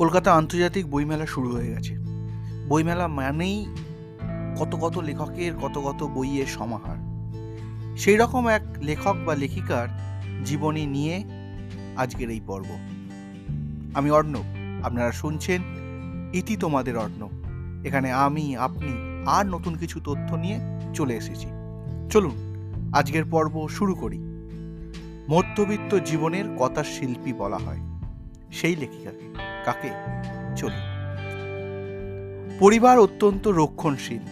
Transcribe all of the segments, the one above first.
কলকাতা আন্তর্জাতিক বইমেলা শুরু হয়ে গেছে। বইমেলা মানেই কত কত লেখকের, কত কত বইয়ের সমাহার। সেই রকম এক লেখক বা লেখিকার জীবনী নিয়ে আজকের এই পর্ব। আমি অর্ণব, আপনারা শুনছেন ইতি তোমাদের অর্ণব। এখানে আমি, আপনি আর নতুন কিছু তথ্য নিয়ে চলে এসেছি। চলুন, আজকের পর্ব শুরু করি। মধ্যবিত্ত জীবনের কথা শিল্পী বলা হয় সেই লেখিকাকে। কাকে? চলুন। পরিবার অত্যন্ত রক্ষণশীল,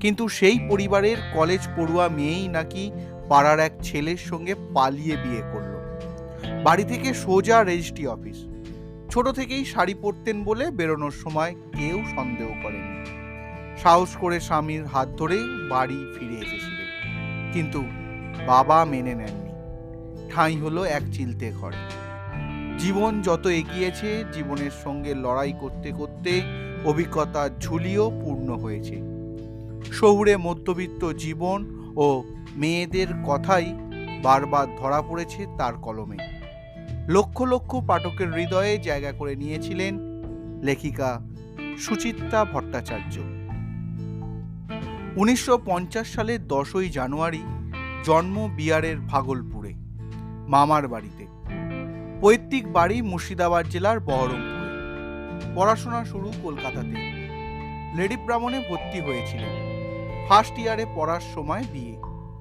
কিন্তু সেই পরিবারের কলেজ পড়ুয়া মেয়েই নাকি পাড়ার এক ছেলের সঙ্গে পালিয়ে বিয়ে করল। বাড়ি থেকে সোজা রেজিস্ট্রি অফিস। ছোট থেকেই শাড়ি পরতেন বলে বেরোনোর সময় কেউ সন্দেহ করেনি। সাহস করে স্বামীর হাত ধরে বাড়ি ফিরে এসেছিলেন কিন্তু বাবা মেনে নেননি। ঠাঁই হলো এক চিলতে ঘরে। জীবন যত এগিয়েছে, জীবনের সঙ্গে লড়াই করতে করতে অভিজ্ঞতার ঝুলিও পূর্ণ হয়েছে। শহুরে মধ্যবিত্ত জীবন ও মেয়েদের কথাই বারবার ধরা পড়েছে তার কলমে। লক্ষ লক্ষ পাঠকের হৃদয়ে জায়গা করে নিয়েছিলেন লেখিকা সুচিত্রা ভট্টাচার্য। উনিশশো পঞ্চাশ সালের দশই জানুয়ারি জন্ম বিহারের ভাগলপুরে, মামার বাড়িতে। পৈতৃক বাড়ি মুর্শিদাবাদ জেলার বহরমপুরে। পড়াশোনা শুরু কলকাতাতে। লেডি ব্রাহ্মণে ভর্তি হয়েছিলেন। ফার্স্ট ইয়ারে পড়ার সময় বিয়ে।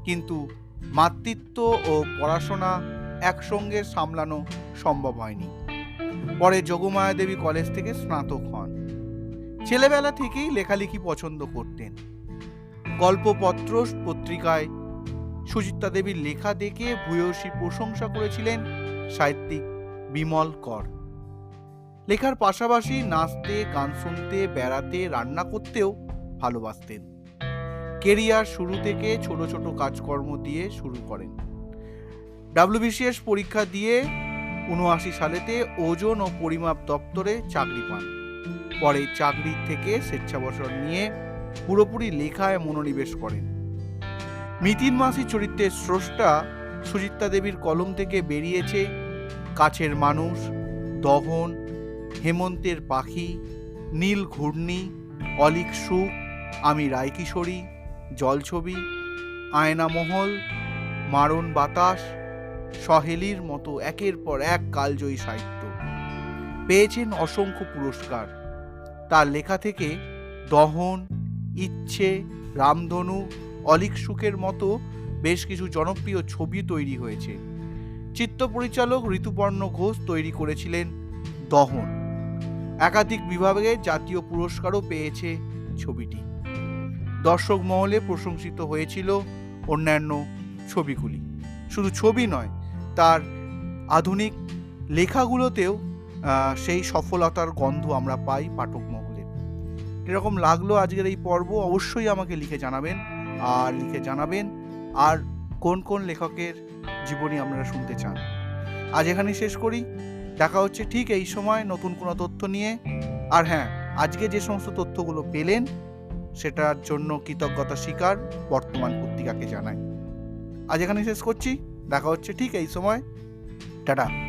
কিন্তু মাতৃত্ব ও পড়াশোনা একসঙ্গে সামলানো সম্ভব হয়নি। পরে যোগমায়া দেবী কলেজ থেকে স্নাতক হন। ছেলেবেলা থেকেই লেখালেখি পছন্দ করতেন। গল্পপত্র পত্রিকায় সুচিত্রা দেবীর লেখা দেখে ভূয়সী প্রশংসা করেছিলেন সাহিত্যিক বিমল কর। লেখার পাশাপাশি নাচতে, গান শুনতে, বেড়াতে, রান্না করতেও ভালোবাসতেন। কেরিয়ার শুরু থেকে ছোট ছোট কাজকর্ম দিয়ে শুরু করেন। ডাব্লিউবিসিএস পরীক্ষা দিয়ে উনআশি সালেতে ওজন ও পরিমাপ দপ্তরে চাকরি পান। পরে চাকরি থেকে স্বেচ্ছাবসর নিয়ে পুরোপুরি লেখায় মনোনিবেশ করেন। মিতিন মাসি চরিত্রের স্রষ্টা সুচিত্রা দেবীর কলম থেকে বেরিয়েছে কাছের মানুষ, দহন, হেমন্তের পাখি, নীল ঘূর্ণি অলিক সুখ আমি রায়কিশোরী, জলছবি, আয়নামহল, মারণ বাতাস, সহেলির মতো একের পর এক কালজয়ী সাহিত্য। পেয়েছেন অসংখ্য পুরস্কার। তার লেখা থেকে দহন, ইচ্ছে, রামধনু অলিক সুখের মতো বেশ কিছু জনপ্রিয় ছবি তৈরি হয়েছে। চিত্র পরিচালক ঋতুপর্ণ ঘোষ তৈরি করেছিলেন দহন। একাধিক বিভাগে জাতীয় পুরস্কারও পেয়েছে ছবিটি। দর্শক মহলে প্রশংসিত হয়েছিল অন্যান্য ছবিগুলি। শুধু ছবি নয়, তার আধুনিক লেখাগুলোতেও সেই সফলতার গন্ধ আমরা পাই পাঠক মহলে। এরকম লাগল আজকের এই পর্ব? অবশ্যই আমাকে লিখে জানাবেন। আর লিখে জানাবেন, আর কোন কোন লেখকের জীবনী আপনারা শুনতে চান। আজ এখানে শেষ করি। দেখা হচ্ছে ঠিক এই সময় নতুন কোনো তথ্য নিয়ে। আর হ্যাঁ আজকে যে সমস্ত তথ্যগুলো পেলেন, সেটার জন্য কৃতজ্ঞতা স্বীকার বর্তমান পত্রিকাকে জানাই। আজ এখানে শেষ করছি। দেখা হচ্ছে ঠিক এই সময়। টাটা।